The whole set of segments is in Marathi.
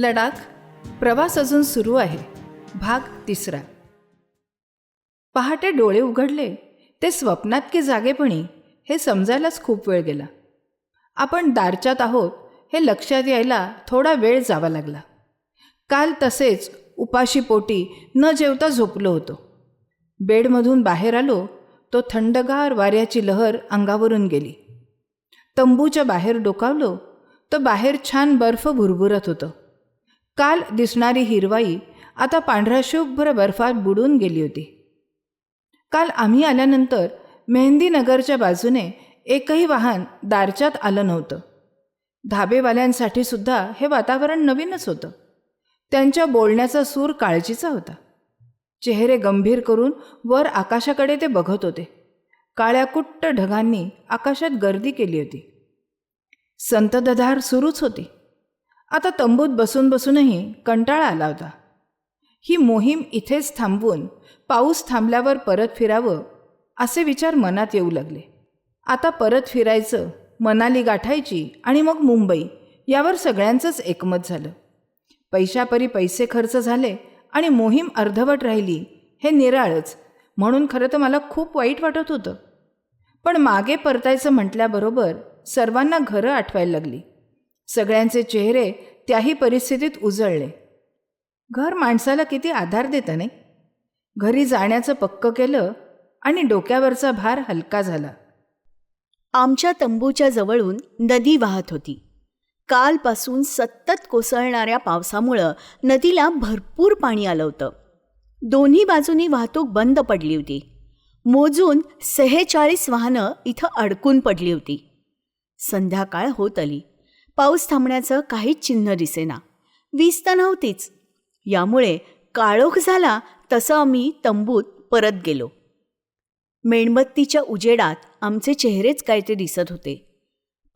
लडाख प्रवास अजून सुरू आहे. भाग तिसरा. पहाटे डोळे उघडले ते स्वप्नात की जागेपणी हे समजायलाच खूप वेळ गेला. आपण दारच्यात आहोत हे लक्षात यायला थोडा वेळ जावा लागला. काल तसेच उपाशी पोटी न जेवता झोपलो होतो. बेडमधून बाहेर आलो तो थंडगार वाऱ्याची लहर अंगावरून गेली. तंबूच्या बाहेर डोकावलो तर बाहेर छान बर्फ भुरभुरत होतं. काल दिसणारी हिरवाई आता पांढऱ्या शुभ्र बर्फात बुडून गेली होती. काल आम्ही आल्यानंतर मेहंदीनगरच्या बाजूने एकही वाहन दारच्यात आलं नव्हतं. धाबेवाल्यांसाठी सुद्धा हे वातावरण नवीनच होतं. त्यांच्या बोलण्याचा सूर काळजीचा होता. चेहरे गंभीर करून वर आकाशाकडे ते बघत होते. काळ्या कुट्ट ढगांनी आकाशात गर्दी केली होती. संततधार सुरूच होती. आता तंबूत बसून बसूनही कंटाळा आला होता. ही मोहीम इथेच थांबवून पाऊस थांबल्यावर परत फिरावं असे विचार मनात येऊ लागले. आता परत फिरायचं मनाली गाठायची आणि मग मुंबई यावर सगळ्यांचंच एकमत झालं. पैशापरी पैसे खर्च झाले आणि मोहीम अर्धवट राहिली हे निराळच म्हणून खरं तर मला खूप वाईट वाटत होतं. पण मागे परतायचं म्हटल्याबरोबर सर्वांना घरं आठवायला लागली. सगळ्यांचे चेहरे त्याही परिस्थितीत उजळले. घर माणसाला किती आधार देतं नाही? घरी जाण्याचं पक्कं केलं आणि डोक्यावरचा भार हलका झाला. आमच्या तंबूच्या जवळून नदी वाहत होती. कालपासून सतत कोसळणाऱ्या पावसामुळं नदीला भरपूर पाणी आलं होतं. दोन्ही बाजूनी वाहतूक बंद पडली होती. मोजून सेहेचाळीस वाहनं इथं अडकून पडली होती. संध्याकाळ होत आली. पाऊस थांबण्याचं काहीच चिन्ह दिसेना. वीज तर नव्हतीच यामुळे काळोख झाला तसं आम्ही तंबूत परत गेलो. मेणबत्तीच्या उजेडात आमचे चेहरेच काय ते दिसत होते.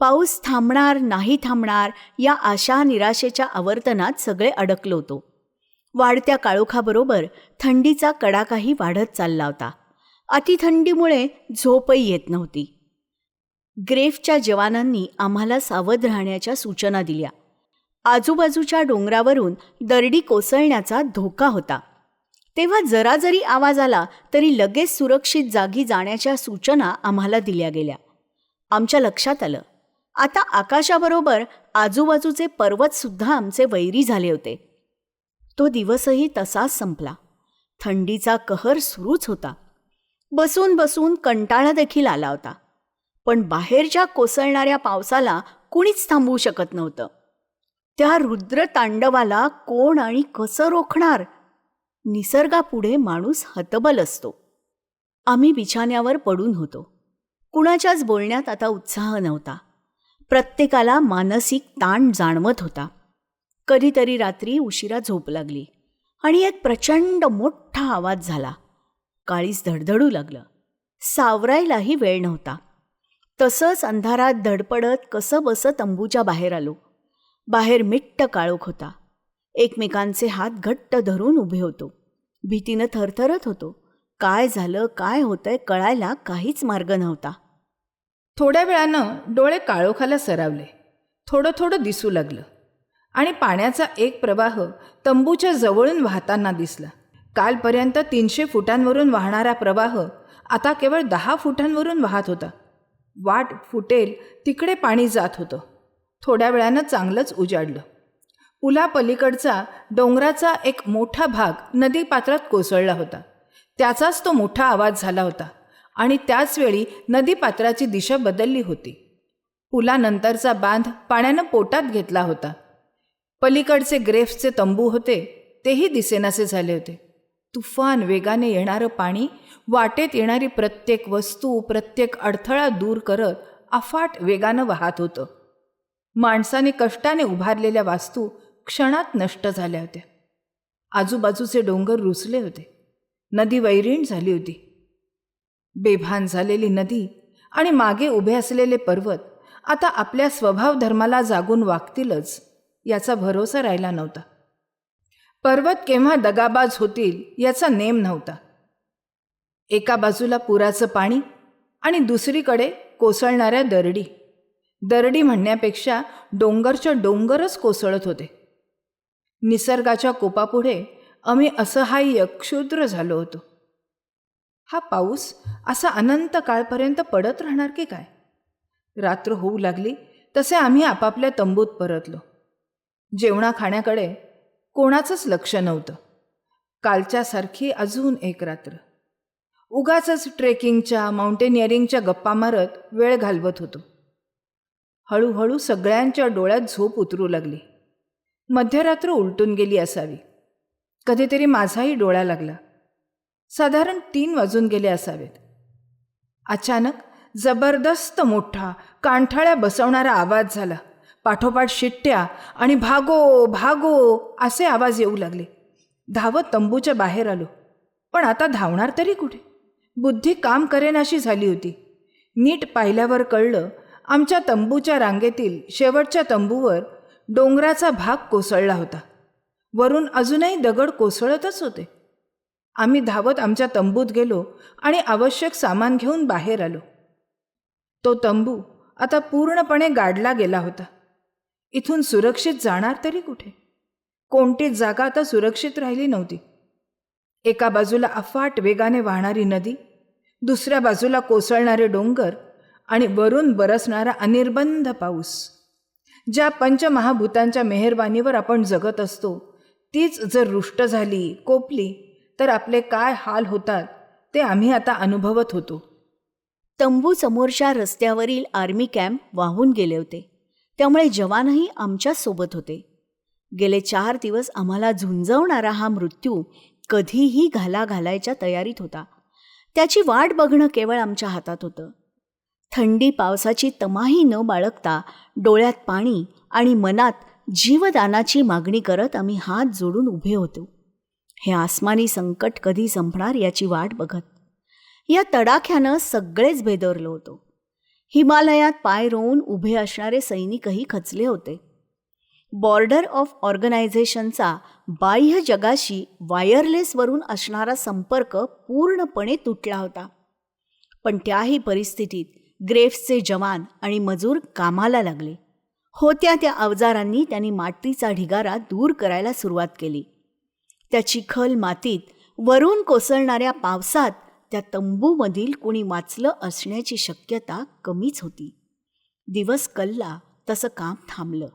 पाऊस थांबणार नाही थांबणार या आशा निराशेच्या आवर्तनात सगळे अडकलो होतो. वाढत्या काळोखाबरोबर थंडीचा कडाकाही वाढत चालला होता. अतिथंडीमुळे झोपही येत नव्हती. ग्रेफच्या जवानांनी आम्हाला सावध राहण्याच्या सूचना दिल्या. आजूबाजूच्या डोंगरावरून दरडी कोसळण्याचा धोका होता. तेव्हा जरा जरी आवाज आला तरी लगेच सुरक्षित जागी जाण्याच्या सूचना आम्हाला दिल्या गेल्या. आमच्या लक्षात आलं. आता आकाशाबरोबर आजूबाजूचे पर्वतसुद्धा आमचे वैरी झाले होते. तो दिवसही तसाच संपला. थंडीचा कहर सुरूच होता. बसून बसून कंटाळा देखील आला होता. पण बाहेरच्या कोसळणाऱ्या पावसाला कुणीच थांबवू शकत नव्हतं. त्या रुद्र तांडवाला कोण आणि कसं रोखणार? निसर्गापुढे माणूस हतबल असतो. आम्ही बिछाण्यावर पडून होतो. कुणाच्याच बोलण्यात आता उत्साह नव्हता. प्रत्येकाला मानसिक ताण जाणवत होता. कधीतरी रात्री उशिरा झोप लागली आणि एक प्रचंड मोठा आवाज झाला. काळीस धडधडू लागलं. सावरायलाही वेळ नव्हता. तसंच अंधारात धडपडत कसं बसं तंबूच्या बाहेर आलो. बाहेर मिट्ट काळोख होता. एकमेकांचे हात घट्ट धरून उभे होतो. भीतीनं थरथरत होतो. काय झालं काय होतंय कळायला काहीच मार्ग नव्हता. थोड्या वेळानं डोळे काळोखाला सरावले. थोडं थोडं दिसू लागलं. आणि पाण्याचा एक प्रवाह तंबूच्या जवळून वाहताना दिसला. कालपर्यंत तीनशे फुटांवरून वाहणारा प्रवाह आता केवळ दहा फुटांवरून वाहत होता. वाट फुटेल तिकडे पाणी जात होतं. थोड्या वेळानं चांगलंच उजाडलं. पुलापलीकडचा डोंगराचा एक मोठा भाग नदीपात्रात कोसळला होता. त्याचाच तो मोठा आवाज झाला होता आणि त्याचवेळी नदीपात्राची दिशा बदलली होती. पुलानंतरचा बांध पाण्यानं पोटात घेतला होता. पलीकडचे ग्रेफ्सचे तंबू होते तेही दिसेनासे झाले होते. तुफान वेगाने येणारं पाणी वाटेत येणारी प्रत्येक वस्तू प्रत्येक अडथळा दूर करत अफाट वेगानं वाहत होतं. माणसाने कष्टाने उभारलेल्या वास्तू क्षणात नष्ट झाल्या होत्या. आजूबाजूचे डोंगर रुसले होते. नदी वैरीण झाली होती. बेभान झालेली नदी आणि मागे उभे असलेले पर्वत आता आपल्या स्वभाव धर्माला जागून वागतीलच याचा भरोसा राहिला नव्हता. पर्वत केव्हा दगाबाज होतील याचा नेम नव्हता. एका बाजूला पुराचं पाणी आणि दुसरीकडे कोसळणाऱ्या दरडी. दरडी म्हणण्यापेक्षा डोंगरच्या डोंगरच कोसळत होते. निसर्गाच्या कोपापुढे आम्ही असहाय्य क्षुद्र झालो होतो. हा पाऊस असा अनंत काळपर्यंत पडत राहणार की काय? रात्र होऊ लागली तसे आम्ही आपापल्या तंबूत परतलो. जेवणा खाण्याकडे कोणाचंच लक्ष नव्हतं. कालच्यासारखी अजून एक रात्र. उगाच ट्रेकिंगच्या माउंटेनिअरिंगच्या गप्पा मारत वेळ घालवत होतो. हळूहळू सगळ्यांच्या डोळ्यात झोप उतरू लागली. मध्यरात्र उलटून गेली असावी. कधीतरी माझाही डोळा लागला. साधारण तीन वाजून गेले असावेत. अचानक जबरदस्त मोठा कांठाळ्या बसवणारा आवाज झाला. पाठोपाठ शिट्ट्या आणि भागो भागो असे आवाज येऊ लागले. धावत तंबूच्या बाहेर आलो. पण आता धावणार तरी कुठे? बुद्धी काम करेनाशी झाली होती. नीट पाहिल्यावर कळलं आमच्या तंबूच्या रांगेतील शेवटच्या तंबूवर डोंगराचा भाग कोसळला होता. वरून अजूनही दगड कोसळतच होते. आम्ही धावत आमच्या तंबूत गेलो आणि आवश्यक सामान घेऊन बाहेर आलो. तो तंबू आता पूर्णपणे गाडला गेला होता. इथून सुरक्षित जाणार तरी कुठे? कोणतीच जागा आता सुरक्षित राहिली नव्हती. एका बाजूला अफाट वेगाने वाहणारी नदी दुसऱ्या बाजूला कोसळणारे डोंगर आणि वरून बरसणारा अनिर्बंध पाऊस. ज्या पंचमहाभूतांच्या मेहरबानीवर आपण जगत असतो तीच जर रुष्ट झाली कोपली तर आपले काय हाल होतात ते आम्ही आता अनुभवत होतो. तंबू समोरच्या रस्त्यावरील आर्मी कॅम्प वाहून गेले होते. त्यामुळे जवानही आमच्यासोबत होते. गेले चार दिवस आम्हाला झुंजवणारा हा मृत्यू कधीही घाला घालायच्या तयारीत होता. त्याची वाट बघणं केवळ आमच्या हातात होतं. थंडी पावसाची तमाही न बाळगता डोळ्यात पाणी आणि मनात जीवदानाची मागणी करत आम्ही हात जोडून उभे होतो. हे आसमानी संकट कधी संपणार याची वाट बघत. या तडाख्यानं सगळेच बेदरलो होतो. हिमालयात पाय रोवून उभे असणारे सैनिकही खचले होते. बॉर्डर ऑफ ऑर्गनायझेशनचा बाह्य जगाशी वायरलेसवरून असणारा संपर्क पूर्णपणे तुटला होता. पण त्याही परिस्थितीत ग्रेफ्सचे जवान आणि मजूर कामाला लागले. होत्या त्या अवजारांनी त्यांनी मातीचा ढिगारा दूर करायला सुरुवात केली. त्या चिखल मातीत वरून कोसळणाऱ्या पावसात त्या तंबूमधील कुणी वाचलं असण्याची शक्यता कमीच होती. दिवस कल्ला तसं काम थांबलं.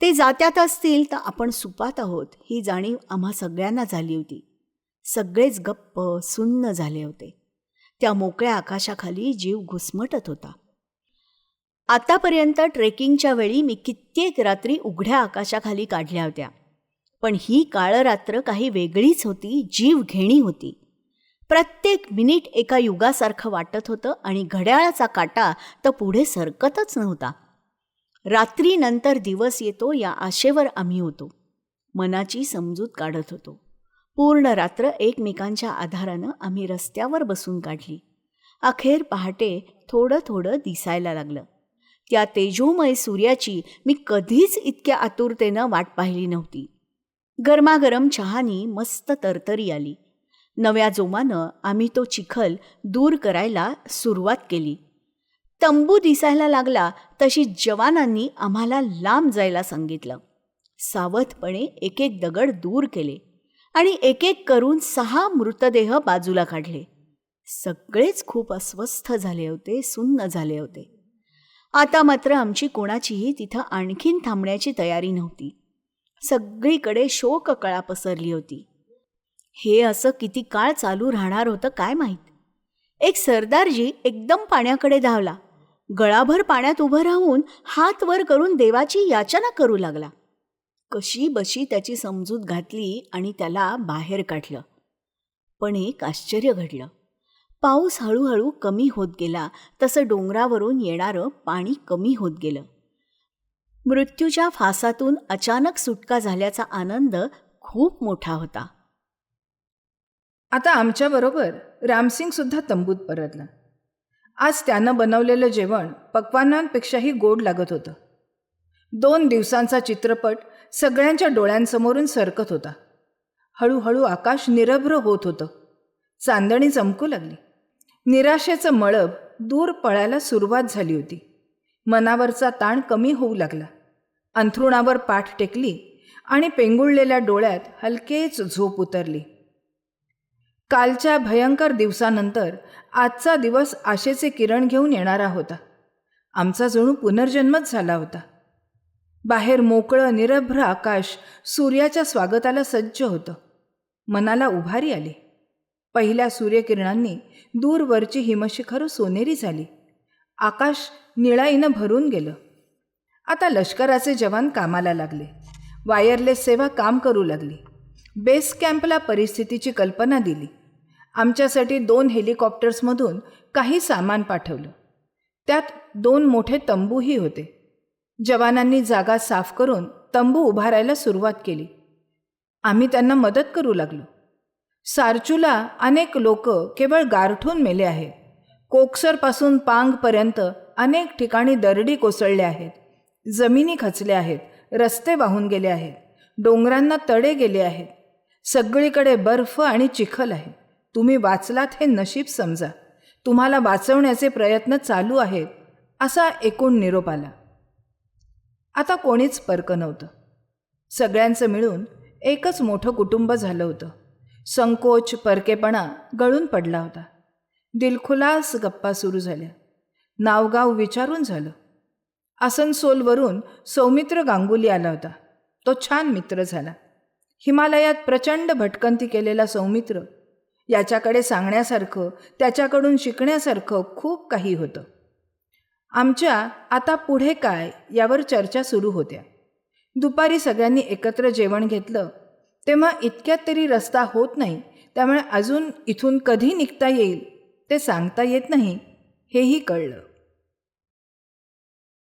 ते जात्यात असतील तर आपण सुपात आहोत ही जाणीव आम्हा सगळ्यांना झाली होती. सगळेच गप्प सुन्न झाले होते. त्या मोकळ्या आकाशाखाली जीव घुसमटत होता. आतापर्यंत ट्रेकिंगच्या वेळी मी कित्येक रात्री उघड्या आकाशाखाली काढल्या होत्या. पण ही काळरात्र काही वेगळीच होती जीव घेणी होती. प्रत्येक मिनिट एका युगासारखं वाटत होतं आणि घड्याळाचा काटा तर पुढे सरकतच नव्हता. रात्रीनंतर दिवस येतो या आशेवर आम्ही होतो. मनाची समजूत काढत होतो. पूर्ण रात्र एकमेकांच्या आधारानं आम्ही रस्त्यावर बसून काढली. अखेर पहाटे थोडं थोडं दिसायला लागलं. त्या तेजोमय सूर्याची मी कधीच इतक्या आतुरतेनं वाट पाहिली नव्हती. गरमागरम चहानी मस्त तरतरी आली. नव्या जोमानं आम्ही तो चिखल दूर करायला सुरुवात केली. तंबू दिसायला लागला तशी जवानांनी आम्हाला लांब जायला सांगितलं. सावधपणे एक एक दगड दूर केले आणि एक एक करून सहा मृतदेह बाजूला काढले. सगळेच खूप अस्वस्थ झाले होते सुन्न झाले होते. आता मात्र आमची कोणाचीही तिथं आणखीन थांबण्याची तयारी नव्हती. सगळीकडे शोककळा पसरली होती. हे असं किती काळ चालू राहणार होतं काय माहीत? एक सरदारजी एकदम पाण्याकडे धावला. गळाभर पाण्यात उभं राहून हात वर करून देवाची याचना करू लागला. कशी बशी त्याची समजूत घातली आणि त्याला बाहेर काढलं. पण एक आश्चर्य घडलं. पाऊस हळूहळू कमी होत गेला तसं डोंगरावरून येणारं पाणी कमी होत गेलं. मृत्यूच्या फासातून अचानक सुटका झाल्याचा आनंद खूप मोठा होता. आता आमच्याबरोबर रामसिंगसुद्धा तंबूत परतला. आज त्यानं बनवलेलं जेवण पक्वानांपेक्षाही गोड लागत होतं. दोन दिवसांचा चित्रपट सगळ्यांच्या डोळ्यांसमोरून सरकत होता. हळूहळू आकाश निरभ्र होत होतं. चांदणी चमकू लागली. निराशेचं मळब दूर पळायला सुरुवात झाली होती. मनावरचा ताण कमी होऊ लागला. अंथरुणावर पाठ टेकली आणि पेंगुळलेल्या डोळ्यात हलकेच झोप उतरली. कालच्या भयंकर दिवसानंतर आजचा दिवस आशेचे किरण घेऊन येणारा होता. आमचा जणू पुनर्जन्मच झाला होता. बाहेर मोकळं निरभ्र आकाश सूर्याच्या स्वागताला सज्ज होतं. मनाला उभारी आली. पहिल्या सूर्यकिरणांनी दूरवरची हिमशिखरं सोनेरी झाली. आकाश निळाईनं भरून गेलं. आता लष्कराचे जवान कामाला लागले. वायरलेस सेवा काम करू लागली. बेस कॅम्पला परिस्थितीची कल्पना दिली. आमच्यासाठी दोन हेलिकॉप्टर्समधून काही सामान पाठवलं. त्यात दोन मोठे तंबूही होते. जवानांनी जागा साफ करून तंबू उभारायला सुरुवात केली. आम्ही त्यांना मदत करू लागलो. सारचूला अनेक लोक केवळ गारठून मेले आहेत. कोकसरपासून पांगपर्यंत अनेक ठिकाणी दरडी कोसळल्या आहेत. जमिनी खचल्या आहेत. रस्ते वाहून गेले आहेत. डोंगरांना तडे गेले आहेत. सगळीकडे बर्फ आणि चिखल आहे. तुम्ही वाचलात हे नशीब समजा. तुम्हाला वाचवण्याचे प्रयत्न चालू आहेत असा एकूण निरोप आला. आता कोणीच परक नव्हतं. सगळ्यांचं मिळून एकच मोठं कुटुंब झालं होतं. संकोच परकेपणा गळून पडला होता. दिलखुलास गप्पा सुरू झाल्या. नावगाव विचारून झालं. आसनसोलवरून सौमित्र गांगुली आला होता. तो छान मित्र झाला. हिमालयात प्रचंड भटकंती केलेला सौमित्र याच्याकडे सांगण्यासारखं त्याच्याकडून शिकण्यासारखं खूप काही होतं. आमच्या आता पुढे काय यावर चर्चा सुरू होत्या. दुपारी सगळ्यांनी एकत्र जेवण घेतलं. तेव्हा इतक्यात तरी रस्ता होत नाही त्यामुळे अजून इथून कधी निघता येईल ते सांगता येत नाही हेही कळलं.